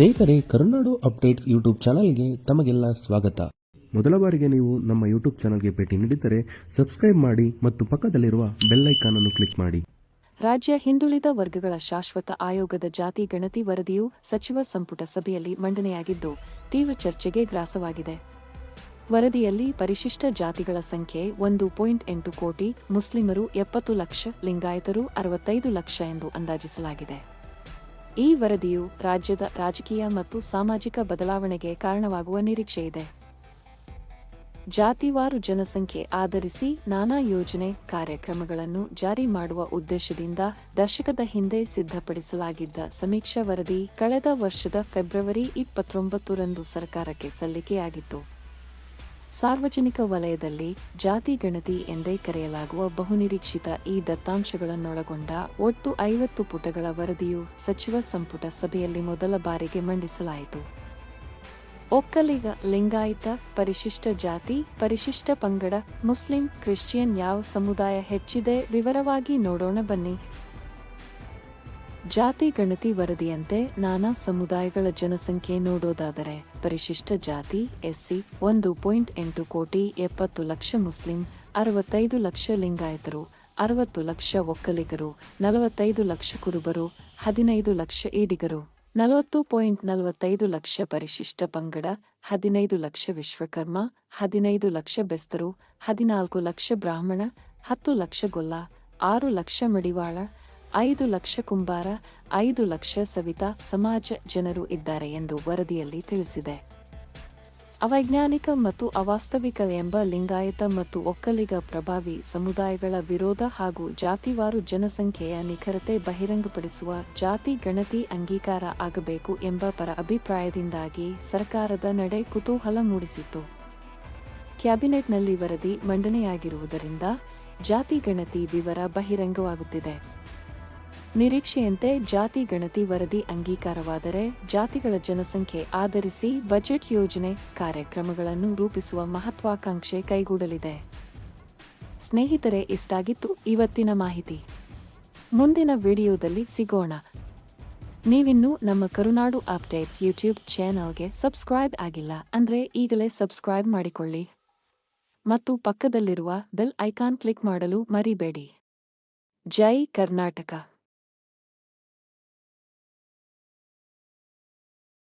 ಸ್ನೇಹಿತರೆ ಕರುನಾಡು updates YouTube ಚಾನಲ್ಗೆ ತಮಗೆಲ್ಲ ಸ್ವಾಗತ. ಮೊದಲ ಬಾರಿಗೆ ನೀವು ನಮ್ಮ ಯೂಟ್ಯೂಬ್ ಚಾನಲ್ಗೆ ಭೇಟಿ ನೀಡಿದರೆ ಸಬ್ಸ್ಕ್ರೈಬ್ ಮಾಡಿ ಮತ್ತು ಪಕ್ಕದಲ್ಲಿರುವ ಬೆಲ್ ಐಕಾನ್ ಅನ್ನು ಕ್ಲಿಕ್ ಮಾಡಿ. ರಾಜ್ಯ ಹಿಂದುಳಿದ ವರ್ಗಗಳ ಶಾಶ್ವತ ಆಯೋಗದ ಜಾತಿ ಗಣತಿ ವರದಿಯು ಸಚಿವ ಸಂಪುಟ ಸಭೆಯಲ್ಲಿ ಮಂಡನೆಯಾಗಿದ್ದು ತೀವ್ರ ಚರ್ಚೆಗೆ ಗ್ರಾಸವಾಗಿದೆ. ವರದಿಯಲ್ಲಿ ಪರಿಶಿಷ್ಟ ಜಾತಿಗಳ ಸಂಖ್ಯೆ ಒಂದು ಪಾಯಿಂಟ್ ಎಂಟು ಕೋಟಿ ಮುಸ್ಲಿಮರು ಎಪ್ಪತ್ತು ಲಕ್ಷ ಲಿಂಗಾಯತರು ಅರವತ್ತೈದು ಲಕ್ಷ ಎಂದು ಅಂದಾಜಿಸಲಾಗಿದೆ. ಈ ವರದಿಯು ರಾಜ್ಯದ ರಾಜಕೀಯ ಮತ್ತು ಸಾಮಾಜಿಕ ಬದಲಾವಣೆಗೆ ಕಾರಣವಾಗುವ ನಿರೀಕ್ಷೆಯಿದೆ ಜಾತಿವಾರು ಜನಸಂಖ್ಯೆ ಆಧರಿಸಿ ನಾನಾ ಯೋಜನೆ ಕಾರ್ಯಕ್ರಮಗಳನ್ನು ಜಾರಿ ಮಾಡುವ ಉದ್ದೇಶದಿಂದ ದಶಕದ ಹಿಂದೆ ಸಿದ್ಧಪಡಿಸಲಾಗಿದ್ದ ಸಮೀಕ್ಷಾ ವರದಿ ಕಳೆದ ವರ್ಷದ ಫೆಬ್ರವರಿ ಇಪ್ಪತ್ತೊಂಬತ್ತರಂದು ಸರ್ಕಾರಕ್ಕೆ ಸಲ್ಲಿಕೆಯಾಗಿತ್ತು. ಸಾರ್ವಜನಿಕ ವಲಯದಲ್ಲಿ ಜಾತಿ ಗಣತಿ ಎಂದೇ ಕರೆಯಲಾಗುವ ಬಹುನಿರೀಕ್ಷಿತ ಈ ದತ್ತಾಂಶಗಳನ್ನೊಳಗೊಂಡ ಒಟ್ಟು ಐವತ್ತು ಪುಟಗಳ ವರದಿಯು ಸಚಿವ ಸಂಪುಟ ಸಭೆಯಲ್ಲಿ ಮೊದಲ ಬಾರಿಗೆ ಮಂಡಿಸಲಾಯಿತು. ಒಕ್ಕಲಿಗ, ಲಿಂಗಾಯತ, ಪರಿಶಿಷ್ಟ ಜಾತಿ, ಪರಿಶಿಷ್ಟ ಪಂಗಡ, ಮುಸ್ಲಿಂ, ಕ್ರಿಶ್ಚಿಯನ್ ಯಾವ ಸಮುದಾಯ ಹೆಚ್ಚಿದೆ ವಿವರವಾಗಿ ನೋಡೋಣ ಬನ್ನಿ. ಜಾತಿ ಗಣತಿ ವರದಿಯಂತೆ ನಾನಾ ಸಮುದಾಯಗಳ ಜನಸಂಖ್ಯೆ ನೋಡೋದಾದರೆ ಪರಿಶಿಷ್ಟ ಜಾತಿ, ಎಸ್ಸಿ, ಒಂದು ಪಾಯಿಂಟ್ ಎಂಟು ಕೋಟಿ ಎಪ್ಪತ್ತು ಲಕ್ಷ ಮುಸ್ಲಿಂ, ಅರವತ್ತೈದು ಲಕ್ಷ ಲಿಂಗಾಯತರು, ಅರವತ್ತು ಲಕ್ಷ ಒಕ್ಕಲಿಗರು, ನಲವತ್ತೈದು ಲಕ್ಷ ಕುರುಬರು, ಹದಿನೈದು ಲಕ್ಷ ಈಡಿಗರು, ನಲವತ್ತು ಪಾಯಿಂಟ್ ನಲವತ್ತೈದು ಲಕ್ಷ ಪರಿಶಿಷ್ಟ ಪಂಗಡ, ಹದಿನೈದು ಲಕ್ಷ ವಿಶ್ವಕರ್ಮ, ಹದಿನೈದು ಲಕ್ಷ ಬೆಸ್ತರು, ಹದಿನಾಲ್ಕು ಲಕ್ಷ ಬ್ರಾಹ್ಮಣ, ಹತ್ತು ಲಕ್ಷ ಗೊಲ್ಲ, ಆರು ಲಕ್ಷ ಮಡಿವಾಳ ಐದು ಲಕ್ಷ ಕುಂಬಾರ, ಐದು ಲಕ್ಷ ಸವಿತಾ ಸಮಾಜ ಜನರು ಇದ್ದಾರೆ ಎಂದು ವರದಿಯಲ್ಲಿ ತಿಳಿಸಿದೆ. ಅವೈಜ್ಞಾನಿಕ ಮತ್ತು ಅವಾಸ್ತವಿಕ ಎಂಬ ಲಿಂಗಾಯತ ಮತ್ತು ಒಕ್ಕಲಿಗ ಪ್ರಭಾವಿ ಸಮುದಾಯಗಳ ವಿರೋಧ ಹಾಗೂ ಜಾತಿವಾರು ಜನಸಂಖ್ಯೆಯ ನಿಖರತೆ ಬಹಿರಂಗಪಡಿಸುವ ಜಾತಿ ಗಣತಿ ಅಂಗೀಕಾರ ಆಗಬೇಕು ಎಂಬ ಪರ ಅಭಿಪ್ರಾಯದಿಂದಾಗಿ ಸರ್ಕಾರದ ನಡೆ ಕುತೂಹಲ ಮೂಡಿಸಿತು ಕ್ಯಾಬಿನೆಟ್ನಲ್ಲಿ ವರದಿ ಮಂಡನೆಯಾಗಿರುವುದರಿಂದ ಜಾತಿ ಗಣತಿ ವಿವರ ಬಹಿರಂಗವಾಗುತ್ತಿದೆ. ನಿರೀಕ್ಷೆಯಂತೆ ಜಾತಿ ಗಣತಿ ವರದಿ ಅಂಗೀಕಾರವಾದರೆ ಜಾತಿಗಳ ಜನಸಂಖ್ಯೆ ಆಧರಿಸಿ ಬಜೆಟ್ ಯೋಜನೆ ಕಾರ್ಯಕ್ರಮಗಳನ್ನು ರೂಪಿಸುವ ಮಹತ್ವಾಕಾಂಕ್ಷೆ ಕೈಗೂಡಲಿದೆ. ಸ್ನೇಹಿತರೆ, ಇಷ್ಟಾಗಿತ್ತು ಇವತ್ತಿನ ಮಾಹಿತಿ. ಮುಂದಿನ ವಿಡಿಯೋದಲ್ಲಿ ಸಿಗೋಣ. ನೀವಿನ್ನೂ ನಮ್ಮ ಕರುನಾಡು ಅಪ್ಡೇಟ್ಸ್ ಯೂಟ್ಯೂಬ್ ಚಾನಲ್ಗೆ ಸಬ್ಸ್ಕ್ರೈಬ್ ಆಗಿಲ್ಲ ಅಂದರೆ ಈಗಲೇ ಸಬ್ಸ್ಕ್ರೈಬ್ ಮಾಡಿಕೊಳ್ಳಿ. ಮತ್ತು ಪಕ್ಕದಲ್ಲಿರುವ ಬೆಲ್ ಐಕಾನ್ ಕ್ಲಿಕ್ ಮಾಡಲು ಮರಿಬೇಡಿ. ಜೈ ಕರ್ನಾಟಕ.